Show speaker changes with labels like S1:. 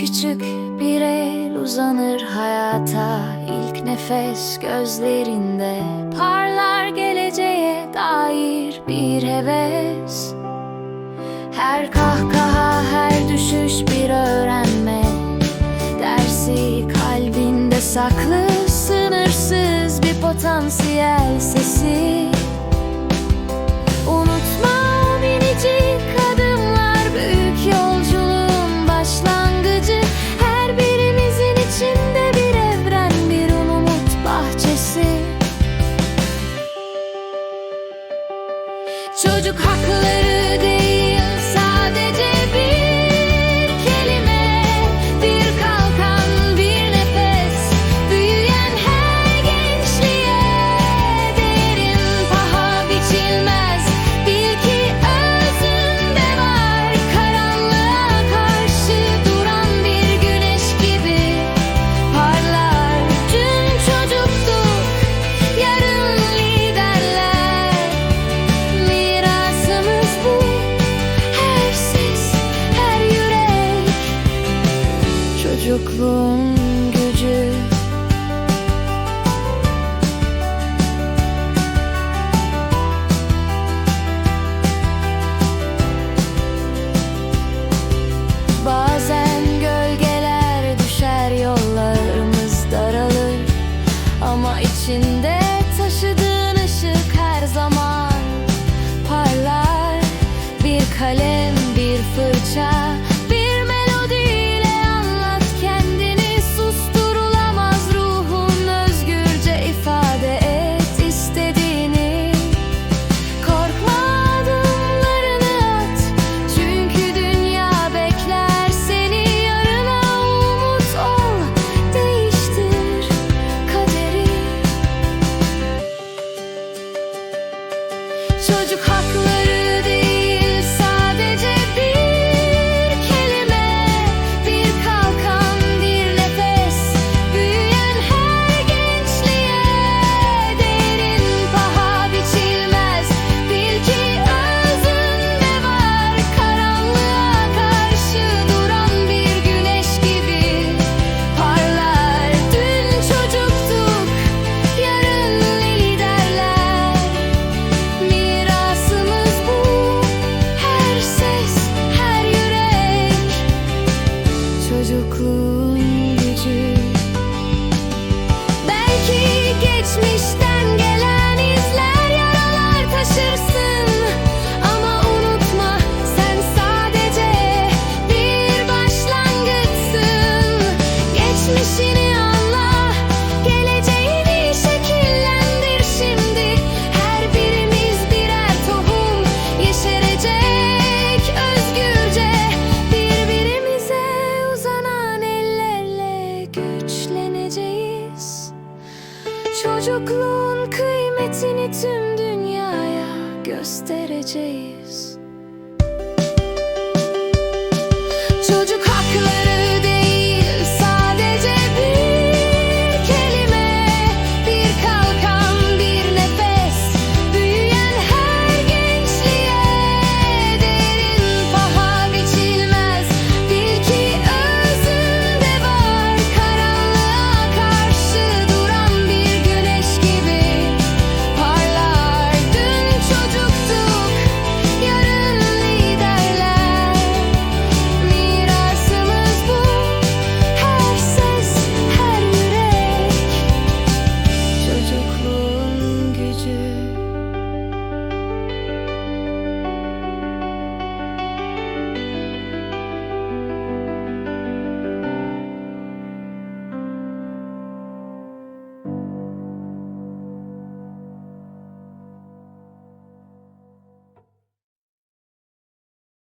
S1: Küçük bir el uzanır hayata. İlk nefes gözlerinde Parlar geleceğe dair bir heves. Her kahkaha her düşüş bir öğrenme. Dersi kalbinde saklı Sınırsız bir potansiyel sesi. Hakları değil çocukluğun gücü Bazen gölgeler düşer yollarımız daralır. Ama içinde taşıdığın ışık her zaman parlar. Bir kale Çocuk haklı. Çocukluğun kıymetini tüm dünyaya göstereceğiz.